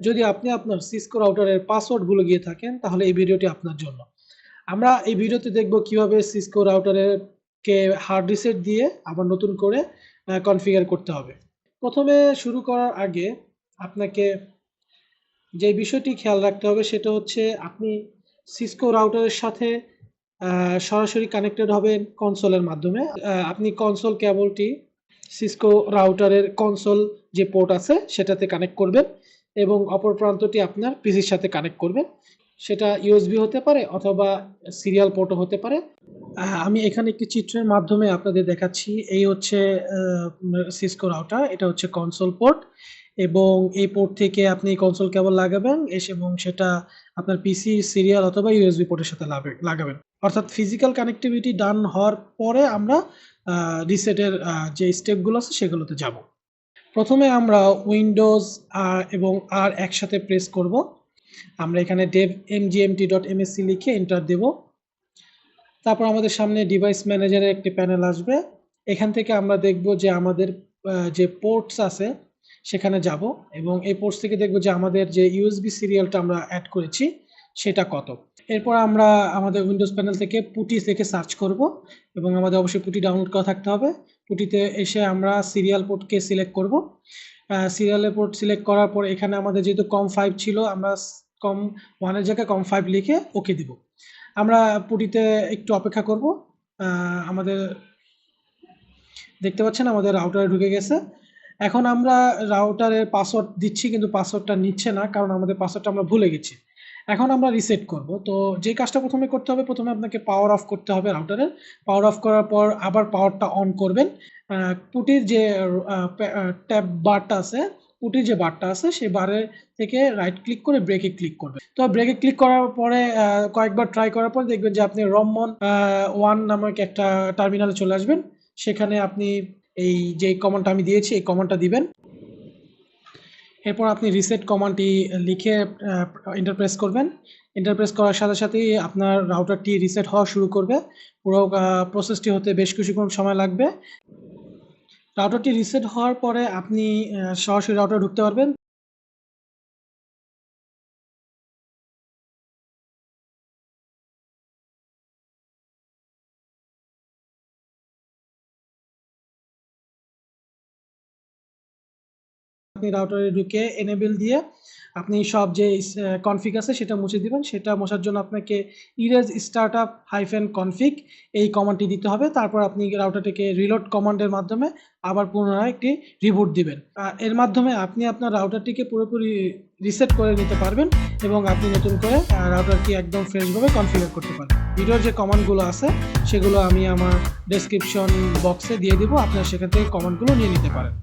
যদি আপনি আপনার সিসকো রাউটারের পাসওয়ার্ড ভুলে গিয়ে থাকেন, তাহলে এই ভিডিওটি আপনার জন্য। আমরা এই ভিডিওতে দেখব কীভাবে সিসকো রাউটারের কে হার্ড রিসেট দিয়ে আবার নতুন করে কনফিগার করতে হবে। প্রথমে শুরু করার আগে আপনাকে যে বিষয়টি খেয়াল রাখতে হবে, সেটা হচ্ছে আপনি সিসকো রাউটারের সাথে সরাসরি কানেক্টেড হবেন কনসোলের মাধ্যমে। আপনি কনসোল কেবলটি সিসকো রাউটারের কনসোল যে পোর্ট আছে, সেটাতে কানেক্ট করবেন। এবং অপর প্রান্তটি আপনার পিসির সাথে কানেক্ট করবেন সেটা ইউএসবি হতে পারে অথবা সিরিয়াল পোর্টও হতে পারে। আমি এখানে একটি চিত্রের মাধ্যমে আপনাদের দেখাচ্ছি। এই হচ্ছে সিসকো রাউটার এটা হচ্ছে কনসোল পোর্ট এবং এই পোর্ট থেকে আপনি কনসোল কেবল লাগাবেন এবং সেটা আপনার পিসি সিরিয়াল অথবা ইউএসবি পোর্টের সাথে লাগাবে- লাগাবেন। অর্থাৎ ফিজিক্যাল কানেক্টিভিটি ডান হওয়ার পরে আমরা রিসেটের যে স্টেপগুলো আছে সেগুলোতে যাব। প্রথমে আমরা উইন্ডোজ আর এবং আর একসাথে প্রেস করব। আমরা এখানে ডেভ এমজিএমটি ডট এমএসসি লিখে এন্টার দেব। তারপর আমাদের সামনে ডিভাইস ম্যানেজারের একটি প্যানেল আসবে। এখান থেকে আমরা দেখব যে আমাদের যে পোর্টস আছে, সেখানে যাব এবং এই পোর্টস থেকে দেখব যে আমাদের যে ইউএসবি সিরিয়ালটা আমরা অ্যাড করেছি, সেটা কত। এরপর আমরা আমাদের উইন্ডোজ প্যানেল থেকে পুটি থেকে সার্চ করব এবং আমাদের অবশ্যই পুটি ডাউনলোড করা থাকতে হবে। পুটিতে এসে আমরা সিরিয়াল পোর্টকে সিলেক্ট করব। সিরিয়ালের পোর্ট সিলেক্ট করার পর এখানে আমাদের যেহেতু কম ফাইভ ছিল, আমরা কম ওয়ানের জায়গায় কম ফাইভ লিখে ওকে দিব। আমরা পুটিতে একটু অপেক্ষা করব। আমাদের দেখতে পাচ্ছেন আমাদের রাউটারে ঢুকে গেছে। এখন আমরা রাউটারের পাসওয়ার্ড দিচ্ছি, কিন্তু পাসওয়ার্ডটা নিচ্ছে না, কারণ আমাদের পাসওয়ার্ডটা আমরা ভুলে গেছি। এখন আমরা রিসেট করব। তো যে কাজটা প্রথমে করতে হবে, প্রথমে আপনাকে পাওয়ার অফ করতে হবে রাউটারের পাওয়ার অফ করার পর আবার পাওয়ারটা অন করবেন। পুটির যে ট্যাব বারটা আছে, পুটির যে বারটা আছে সেই বারে থেকে রাইট ক্লিক করে ব্রেকে ক্লিক করবেন। তো ব্রেকে ক্লিক করার পরে কয়েকবার ট্রাই করার পর দেখবেন যে আপনি রমমন ওয়ান নামক একটা টার্মিনালে চলে আসবেন। সেখানে আপনি এই যে কমান্ডটা আমি দিয়েছি, এই কমান্ডটা দিবেন। এরপর আপনি রিসেট কমান্ডটি লিখে ইন্টারপ্রেস করবেন। ইন্টারপ্রেস করার সাথে সাথেই আপনার রাউটারটি রিসেট হওয়া শুরু করবে। পুরো প্রসেসটি হতে বেশ কিছুক্ষণ সময় লাগবে। রাউটারটি রিসেট হওয়ার পরে আপনি সরাসরি রাউটার ঢুকতে পারবেন। আপনি রাউটারে ঢুকে এনেবেল দিয়ে আপনি সব যে কনফিগ আছে সেটা মুছে দিবেন। সেটা মোছার জন্য আপনাকে erase start up hyphen config এই কমান্ডটি দিতে হবে। তারপর আপনি রাউটারটিকে রিলোড কমান্ডের মাধ্যমে আবার পুনরায় একটি রিবুট দিবেন। এর মাধ্যমে আপনি আপনার রাউটারটিকে পুরোপুরি রিসেট করে নিতে পারবেন এবং আপনি নতুন করে রাউটারটি একদম ফ্রেশভাবে কনফিগার করতে পারবেন। ভিডিওর যে কমান্ডগুলো আছে, সেগুলো আমি আমার ডেসক্রিপশন বক্সে দিয়ে দিব। আপনারা সেখান থেকে কমান্ডগুলো নিয়ে নিতে পারেন।